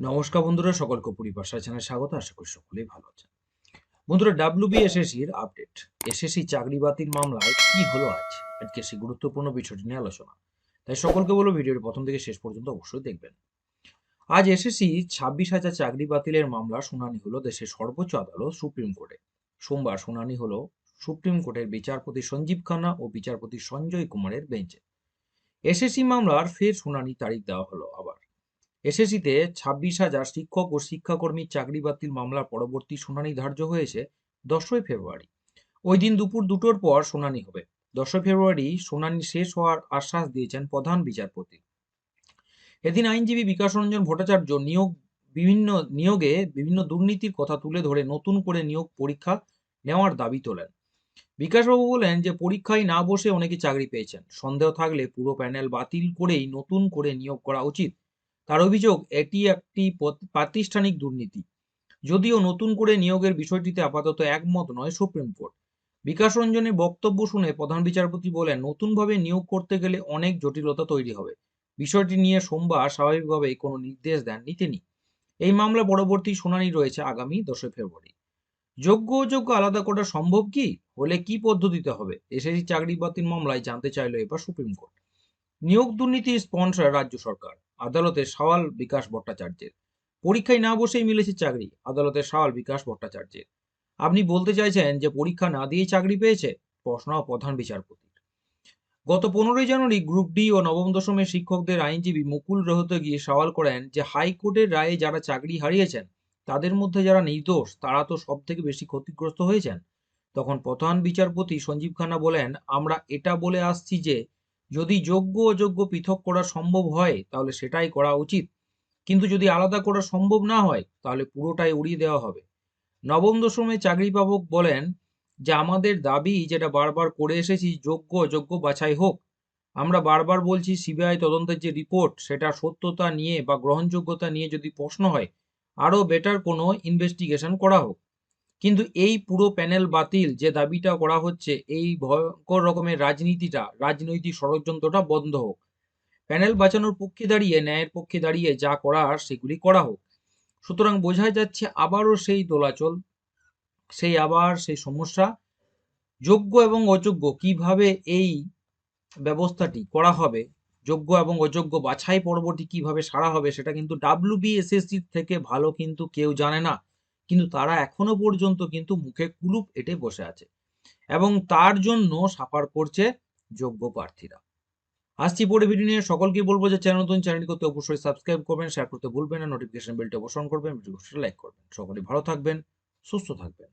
নমস্কার বন্ধুরা, সকলকে পরিভাষা চ্যানেলে স্বাগত, আশা করি সকলেই ভালো আছেন। বন্ধুরা ডাব্লিউবিএসএসসির আপডেট এসএসসি চাকরি বাতিল মামলায় কি হলো আজ? আজকে সেই গুরুত্বপূর্ণ বিষয়টি নিয়ে আলোচনা। তাই সকলকে বলব ভিডিওর প্রথম থেকে শেষ পর্যন্ত অবশ্যই দেখবেন। আজ এসএসসি ছাব্বিশ হাজার চাকরি বাতিলের মামলা শুনানি হলো দেশের সর্বোচ্চ আদালত সুপ্রিম কোর্টে। সোমবার শুনানি হলো সুপ্রিম কোর্টের বিচারপতি সঞ্জীব খান্না ও বিচারপতি সঞ্জয় কুমারের বেঞ্চে। এসএসসি মামলার ফের শুনানি তারিখ দেওয়া হলো আবার। এসএসসিতে ছাব্বিশ হাজার শিক্ষক ও শিক্ষাকর্মীর চাকরি বাতিল মামলার পরবর্তী শুনানি ধার্য হয়েছে দশই ফেব্রুয়ারি। ওই দিন দুপুর দুটোর পর শুনানি হবে। দশই ফেব্রুয়ারি শুনানি শেষ হওয়ার আশ্বাস দিয়েছেন প্রধান বিচারপতি। এদিন আইনজীবী বিকাশ রঞ্জন ভট্টাচার্য নিয়োগ বিভিন্ন, নিয়োগে বিভিন্ন দুর্নীতির কথা তুলে ধরে নতুন করে নিয়োগ পরীক্ষা নেওয়ার দাবি তোলেন। বিকাশবাবু বলেন যে, পরীক্ষায় না বসে অনেকে চাকরি পেয়েছেন। সন্দেহ থাকলে পুরো প্যানেল বাতিল করেই নতুন করে নিয়োগ করা উচিত। তার অভিযোগ, এটি একটি প্রাতিষ্ঠানিক দুর্নীতি। যদিও নতুন করে নিয়োগের বিষয়টিতে আপাতত একমত নয় সুপ্রিম কোর্ট। বিকাশ রঞ্জনের বক্তব্য শুনে প্রধান বিচারপতি বলেন, নতুনভাবে নিয়োগ করতে গেলে অনেক জটিলতা তৈরি হবে। বিষয়টি নিয়ে সোমবার স্বাভাবিকভাবেই কোনো নির্দেশ দেননি তিনি। এই মামলা পরবর্তী শুনানি রয়েছে আগামী দশই ফেব্রুয়ারি। যোগ্য অযোগ্য আলাদা করা সম্ভব কি? হলে কি পদ্ধতিতে হবে? এসএসসি চাকরি বাতিল মামলায় জানতে চাইল এবার সুপ্রিম কোর্ট। নিয়োগ দুর্নীতির স্পন্সর রাজ্য সরকার। আদালতে সওয়াল বিকাশ ভট্টাচার্যের। পরীক্ষায় না বসেই মিলেছে চাকরি, আদালতে সওয়াল বিকাশ ভট্টাচার্যের। আপনি বলতে চাইছেন যে পরীক্ষা না দিয়েই চাকরি পেয়েছে? প্রশ্ন প্রধান বিচারপতির। গত পনেরোই জানুয়ারি গ্রুপ ডি ও নবম দশমের শিক্ষকদের আইনজীবী মুকুল রহতে গিয়ে সওয়াল করেন যে হাইকোর্টের রায়ে যারা চাকরি হারিয়েছেন, তাদের মধ্যে যারা নির্দোষ, তারা তো সব থেকে বেশি ক্ষতিগ্রস্ত হয়েছেন। তখন প্রধান বিচারপতি সঞ্জীব খান্না বলেন, আমরা এটা বলে আসছি যে যদি যোগ্য অযোগ্য পৃথক করা সম্ভব হয়, তাহলে সেটাই করা উচিত। কিন্তু যদি আলাদা করা সম্ভব না হয়, তাহলে পুরোটাই উড়িয়ে দেওয়া হবে। নবম দশমে চাকরি পাবক বলেন যে, আমাদের দাবি যেটা বারবার করে এসেছি, যোগ্য অযোগ্য বাছাই হোক। আমরা বারবার বলছি, সিবিআই তদন্তের যে রিপোর্ট, সেটা সত্যতা নিয়ে বা গ্রহণযোগ্যতা নিয়ে যদি প্রশ্ন হয়, আরও বেটার কোনো ইনভেস্টিগেশন করা হোক। কিন্তু এই পুরো প্যানেল বাতিল যে দাবিটা করা হচ্ছে, এই ভয়ঙ্কর রকমের রাজনীতিটা, রাজনৈতিক ষড়যন্ত্রটা বন্ধ হোক। প্যানেল বাঁচানোর পক্ষে দাঁড়িয়ে, ন্যায়ের পক্ষে দাঁড়িয়ে যা করার সেগুলি করা হোক। সুতরাং বোঝা যাচ্ছে আবারও সেই দোলাচল, সেই আবার সেই সমস্যা। যোগ্য এবং অযোগ্য কীভাবে এই ব্যবস্থাটি করা হবে, যোগ্য এবং অযোগ্য বাছাই পর্বটি কীভাবে সারা হবে, সেটা কিন্তু ডাব্লিউবিএসএসসি থেকে ভালো কিন্তু কেউ জানে না। কিন্তু তারা এখনও পর্যন্ত কিন্তু মুখে কুলুপ এঁটে বসে আছে এবং তার জন্য সাফার করছে যোগ্য প্রার্থীরা। আসছি পরে ভিডিও নিয়ে। সকলকে বলব যে চ্যানেল নতুন চ্যানেল করতে অবশ্যই সাবস্ক্রাইব করবেন শেয়ার করতে ভুলবেন না নোটিফিকেশন বেলটি অবসরণ করবেন ভিডিও লাইক করবেন। সকলে ভালো থাকবেন, সুস্থ থাকবেন।